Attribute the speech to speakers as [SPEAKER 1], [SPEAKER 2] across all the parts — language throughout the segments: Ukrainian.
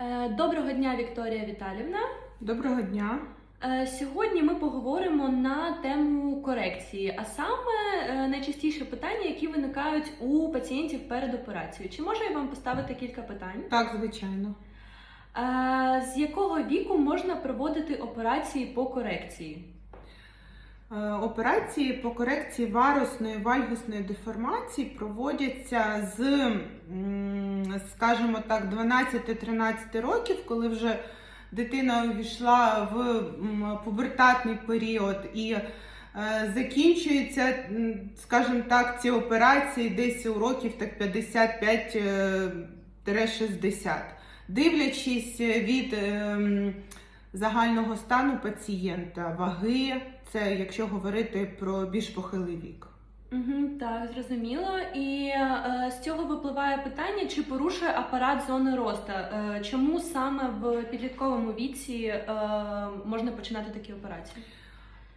[SPEAKER 1] Е, Доброго дня, Вікторія Віталівна.
[SPEAKER 2] Доброго дня.
[SPEAKER 1] Е, Сьогодні ми поговоримо на тему корекції, а саме е, найчастіше питання, які виникають у пацієнтів перед операцією. Чи можу я вам поставити кілька питань?
[SPEAKER 2] Так, звичайно.
[SPEAKER 1] З якого віку можна проводити операції по корекції?
[SPEAKER 2] Операції по корекції варусної вальгусної деформації проводяться з, скажімо так, 12-13 років, коли вже дитина увійшла в пубертатний період і е, закінчуються, скажімо так, ці операції десь у років так 55-60, дивлячись від ем, загального стану пацієнта, ваги, це якщо говорити про більш похилий вік.
[SPEAKER 1] Угу, так, зрозуміло. І е, з цього випливає питання, чи порушує апарат зони росту? Е, чому саме в підлітковому віці е, можна починати такі операції?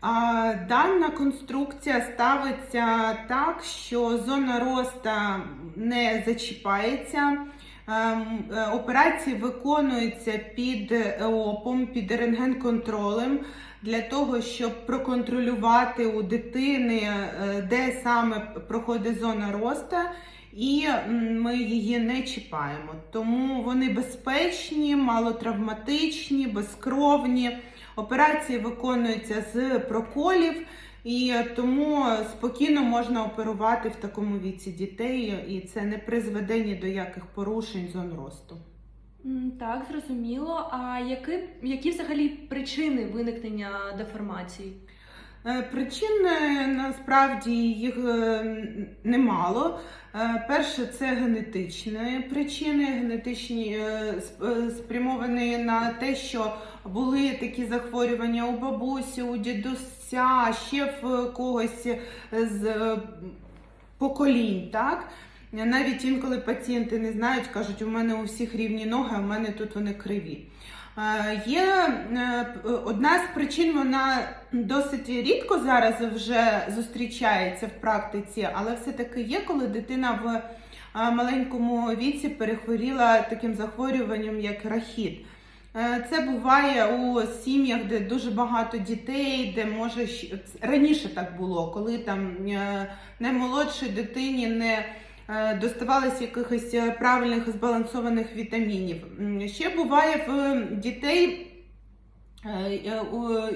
[SPEAKER 2] А, дана конструкція ставиться так, що зона роста не зачіпається. Ем, е, Операції виконуються під ЕОПом, під рентген-контролем для того, щоб проконтролювати у дитини, е, де саме проходить зона роста, і ми її не чіпаємо. Тому вони безпечні, малотравматичні, безкровні. Операції виконуються з проколів, і тому спокійно можна оперувати в такому віці дітей, і це не призведе ні до яких порушень зон росту.
[SPEAKER 1] Так, зрозуміло. А які, які взагалі причини виникнення деформації?
[SPEAKER 2] Е, Причин е, насправді їх е, немало. Перше, це генетичні причини, генетичні сп- спрямовані на те, що були такі захворювання у бабусі, у дідуся, ще в когось з поколінь. Так? Навіть інколи пацієнти не знають, кажуть, у мене у всіх рівні ноги, а у мене тут вони криві. Є е, одна з причин, вона досить рідко зараз вже зустрічається в практиці, але все-таки є, коли дитина в маленькому віці перехворіла таким захворюванням, як рахіт. Е, Це буває у сім'ях, де дуже багато дітей, де може раніше так було, коли там е, наймолодшій дитині не е, доставалось якихось е, правильних збалансованих вітамінів. Ще буває в дітей, е,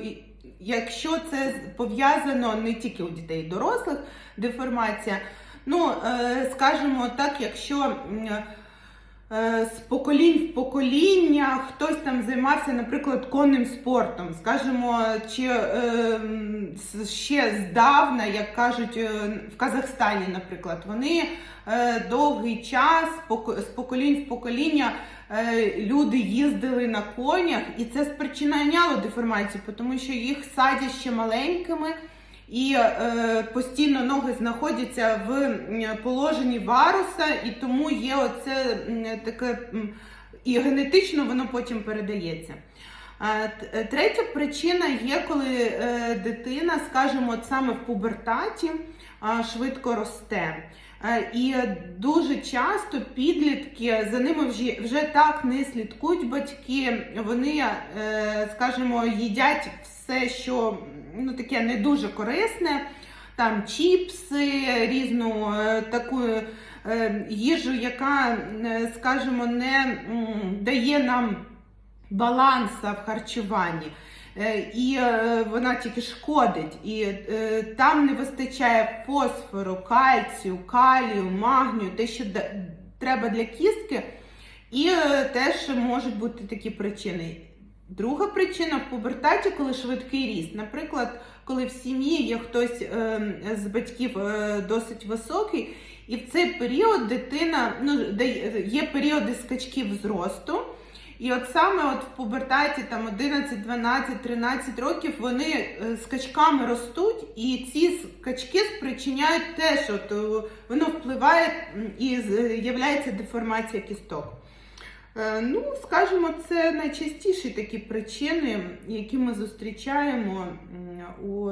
[SPEAKER 2] і- якщо це пов'язано не тільки у дітей, дорослих деформація. Ну, скажімо так, якщо з поколінь в покоління хтось там займався, наприклад, конним спортом, скажімо, чи е, ще здавна, як кажуть, е, в Казахстані, наприклад, вони е, довгий час з поколінь в покоління е, люди їздили на конях, і це спричиняло деформацію, тому що їх садять ще маленькими. І е, постійно ноги знаходяться в положенні варуса, і тому є оце таке і генетично воно потім передається. Е, Третя причина є, коли е, дитина, скажімо, от саме в пубертаті швидко росте. Е, І дуже часто підлітки за ними вже, вже так не слідкують батьки. Вони, скажімо, їдять все, що ну, таке не дуже корисне, там чіпси, різну е, таку е, їжу, яка, е, скажімо, не дає нам баланса в харчуванні. І вона тільки шкодить, і там не вистачає фосфору, кальцію, калію, магнію, те, що треба для кістки, і теж можуть бути такі причини. Друга причина в пубертаті, коли швидкий ріст. Наприклад, коли в сім'ї є хтось е, з батьків е, досить високий, і в цей період дитина ну, є періоди скачків зросту. І от саме от в пубертаті там 11, 12, 13 років вони е, скачками ростуть, і ці скачки спричиняють теж, от, е, воно впливає і з'являється деформація кісток. Е, Ну, скажімо, це найчастіші такі причини, які ми зустрічаємо у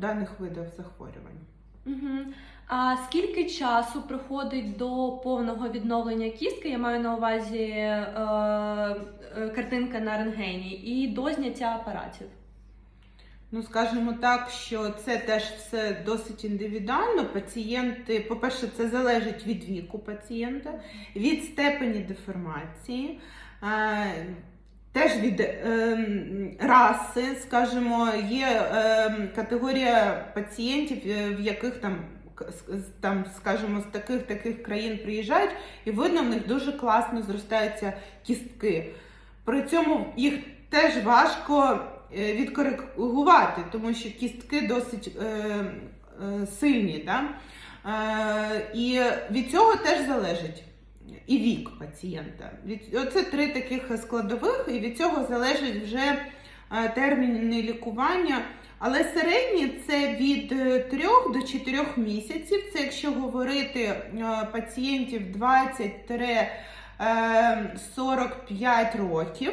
[SPEAKER 2] даних видах захворювань.
[SPEAKER 1] Угу. А скільки часу приходить до повного відновлення кістки? Я маю на увазі е, е, картинка на рентгені і до зняття апаратів.
[SPEAKER 2] Ну, скажімо так, що це теж все досить індивідуально. Пацієнти, по-перше, це залежить від віку пацієнта, від степені деформації, е, теж від е, раси, скажімо, є е, категорія пацієнтів, в яких там. Там, скажімо, з таких таких країн приїжджають, і видно, в них дуже класно зростаються кістки. При цьому їх теж важко відкоригувати, тому що кістки досить е, е, сильні. Да? Е, і від цього теж залежить і вік пацієнта. Від, оце три таких складових, і від цього залежить вже е, терміни лікування. Але середні це від 3 до 4 місяців. Це якщо говорити е, пацієнтів 20-45 років.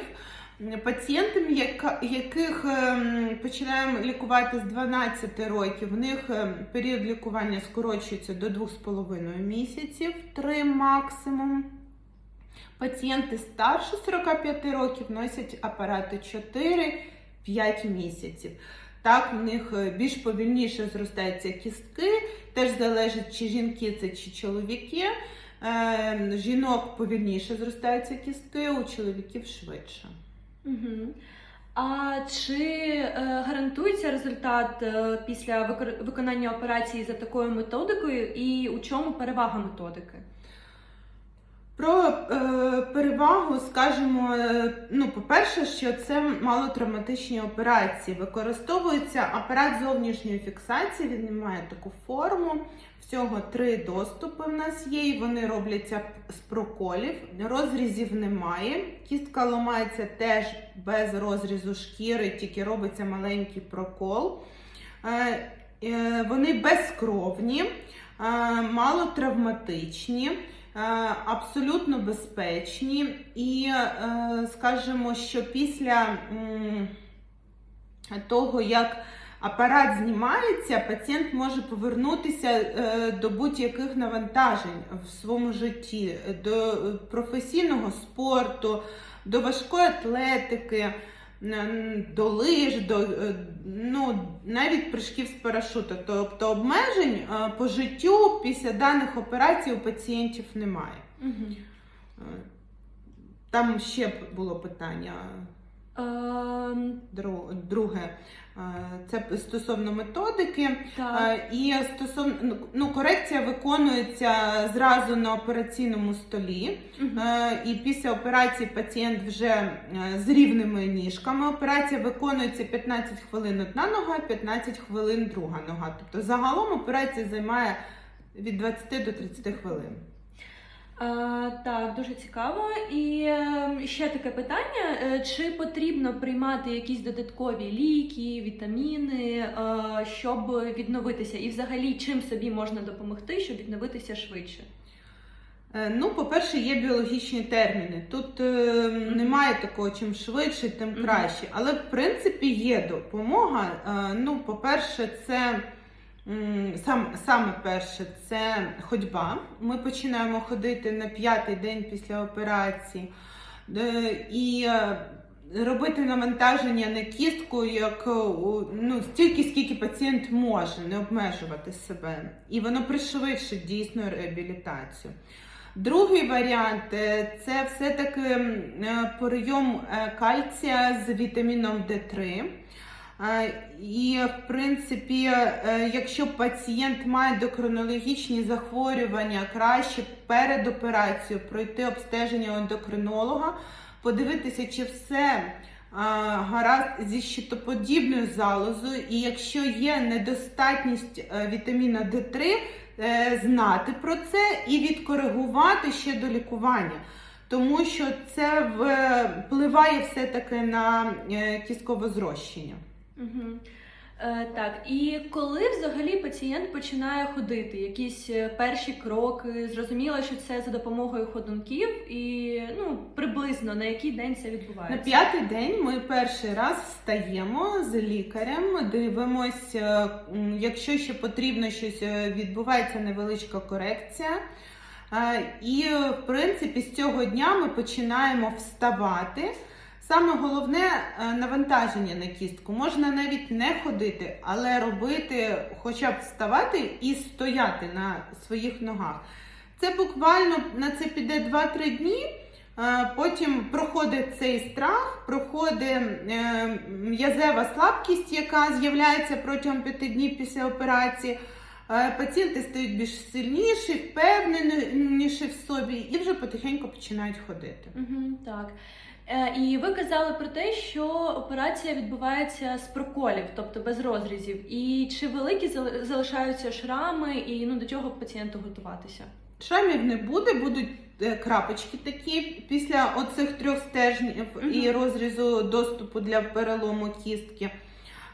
[SPEAKER 2] Пацієнтам, яких ем, починаємо лікувати з 12 років, в них ем, період лікування скорочується до 2,5 місяців, 3 максимум. Пацієнти старше 45 років носять апарати 4-5 місяців. Так, в них е, більш повільніше зростаються кістки, теж залежить, чи жінки це чи чоловіки. Е, жінок повільніше зростаються кістки, у чоловіків швидше.
[SPEAKER 1] Угу. А чи е, гарантується результат е, після викор- виконання операції за такою методикою, і у чому перевага методики?
[SPEAKER 2] Про е, перевагу скажемо, е, ну, по-перше, що це малотравматичні операції. Використовується апарат зовнішньої фіксації, він не має таку форму. Всього три доступи в нас є, і вони робляться з проколів. Розрізів немає. Кістка ламається теж без розрізу шкіри, тільки робиться маленький прокол. Е, е, вони безкровні, е, малотравматичні. Абсолютно безпечні, і скажемо, що після того, як апарат знімається, пацієнт може повернутися е, до будь-яких навантажень в своєму житті, до професійного спорту, до важкої атлетики. До лиж, до е, ну навіть прыжків з парашуту. Тобто обмежень е, по життю після даних операцій у пацієнтів немає.
[SPEAKER 1] Угу.
[SPEAKER 2] Там ще було питання
[SPEAKER 1] Ем,
[SPEAKER 2] друге. Е, Це стосовно методики.
[SPEAKER 1] так.
[SPEAKER 2] Е, І стосовно ну, ну, корекція виконується зразу на операційному столі. Е, І після операції пацієнт вже з рівними ніжками. Операція виконується 15 хвилин одна нога, 15 хвилин друга нога. Тобто загалом операція займає від 20 до 30 хвилин.
[SPEAKER 1] А, так, дуже цікаво. І е, ще таке питання: Е, чи потрібно приймати якісь додаткові ліки, вітаміни, е, щоб відновитися? І взагалі чим собі можна допомогти, щоб відновитися швидше?
[SPEAKER 2] Е, Ну, по-перше, є біологічні терміни. Тут е, немає такого, чим швидше, тим краще. Але в принципі є допомога. Е, ну, по-перше, це сам, саме перше це ходьба. Ми починаємо ходити на п'ятий день після операції. Е, і е, робити навантаження на кістку як е, ну, стільки, скільки пацієнт може, не обмежувати себе. І воно пришвидшить дійсно реабілітацію. Другий варіант це все-таки прийом кальція з вітаміном D3. Е, І, в принципі, е, якщо пацієнт має докринологічні захворювання, краще перед операцією пройти обстеження ендокринолога, подивитися, чи все гаразд зі щитоподібною залозою, і якщо є недостатність е, вітаміна D3, е, знати про це і відкоригувати ще до лікування. Тому що це впливає все-таки на е, кісткове зрощення.
[SPEAKER 1] Угу. Е, так, і коли взагалі пацієнт починає ходити, якісь е, перші кроки, зрозуміло, що це за допомогою ходунків, і ну приблизно. на який день це відбувається?
[SPEAKER 2] На п'ятий день ми перший раз встаємо з лікарем, дивимося, якщо ще потрібно щось е, відбувається невеличка корекція. Е, І, е, в принципі, з цього дня ми починаємо вставати. Саме головне е, навантаження на кістку. Можна навіть не ходити, але робити, хоча б вставати і стояти на своїх ногах. Це буквально на це піде 2-3 дні. Е, Потім проходить цей страх, проходить е, м'язева слабкість, яка з'являється протягом 5 днів після операції. Пацієнти стають більш сильніші, впевненіші в собі і вже потихеньку починають ходити.
[SPEAKER 1] Угу, так. Е, і ви казали про те, що операція відбувається з проколів, тобто без розрізів. І чи великі зали- залишаються шрами, і ну до чого пацієнту готуватися?
[SPEAKER 2] Шрамів не буде, будуть е, крапочки такі після оцих трьох стержнів
[SPEAKER 1] угу.
[SPEAKER 2] і розрізу доступу для перелому кістки.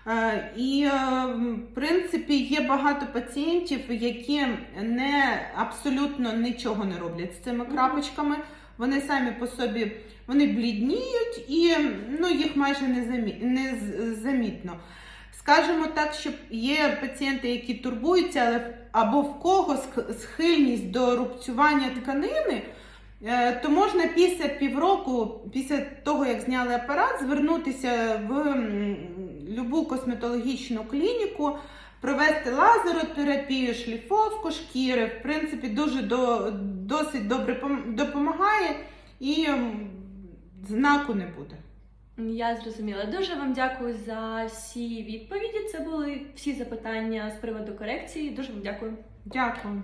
[SPEAKER 2] Е, І, е, в принципі, є багато пацієнтів, які не абсолютно нічого не роблять з цими крапочками. Вони самі по собі вони блідніють і ну, їх майже не, замітно. Скажімо так, що є пацієнти, які турбуються, але або в кого схильність до рубцювання тканини, е, то можна після півроку, після того, як зняли апарат, звернутися в любу косметологічну клініку, провести лазеротерапію, шліфовку шкіри. В принципі, дуже до, досить добре допомагає і знаку не буде.
[SPEAKER 1] Я зрозуміла. Дуже вам дякую за всі відповіді. Це були всі запитання з приводу корекції. Дуже вам дякую.
[SPEAKER 2] Дякую.